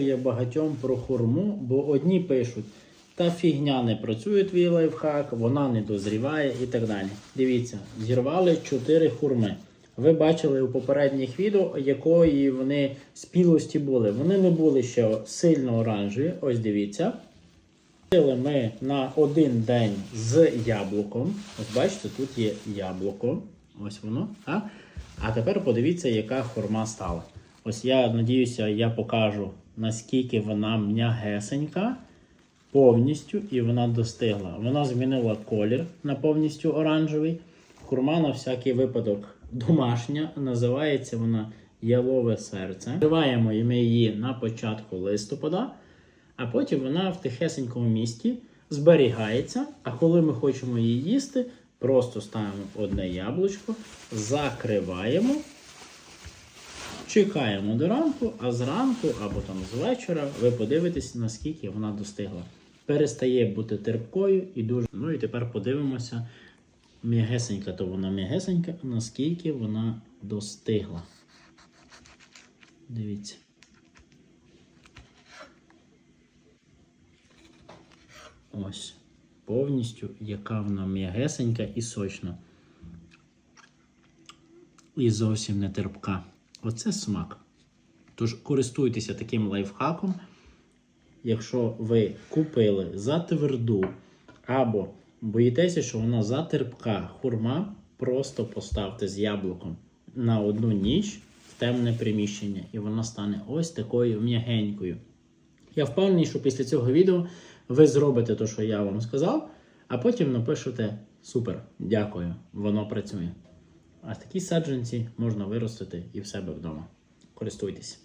я багатьом про хурму, бо одні пишуть, та фігня не працює твій лайфхак, вона не дозріває і так далі. Дивіться, зірвали 4 хурми. Ви бачили у попередніх відео, якої вони спілості були. Вони не були ще сильно оранжеві. Ось дивіться. Ми на один день з яблуком. Ось бачите, тут є яблуко. Ось воно. А, а тепер подивіться, яка хурма стала. Ось я надіюся, я покажу, наскільки вона м'ягесенька повністю і вона достигла. Вона змінила колір на повністю оранжевий. Хурма на всякий випадок домашня. Називається вона ялове серце. Вживаємо ми її на початку листопада, а потім вона в тихесенькому місті зберігається. А коли ми хочемо її їсти, просто ставимо одне яблучко, закриваємо. Чекаємо до ранку, а зранку або там з вечора ви подивитесь, наскільки вона достигла. Перестає бути терпкою і дуже. Ну і тепер подивимося, м'ягесенька, то вона м'ягесенька, наскільки вона достигла. Дивіться. Ось. Повністю, яка вона м'ягесенька і сочна. І зовсім не терпка. Оце смак. Тож користуйтеся таким лайфхаком. Якщо ви купили за тверду або боїтеся, що вона затерпка хурма, просто поставте з яблуком на одну ніч в темне приміщення, і вона стане ось такою м'ягенькою. Я впевнений, що після цього відео ви зробите те, що я вам сказав, а потім напишете супер, дякую, воно працює. А такі саджанці можна виростити і в себе вдома. Користуйтесь.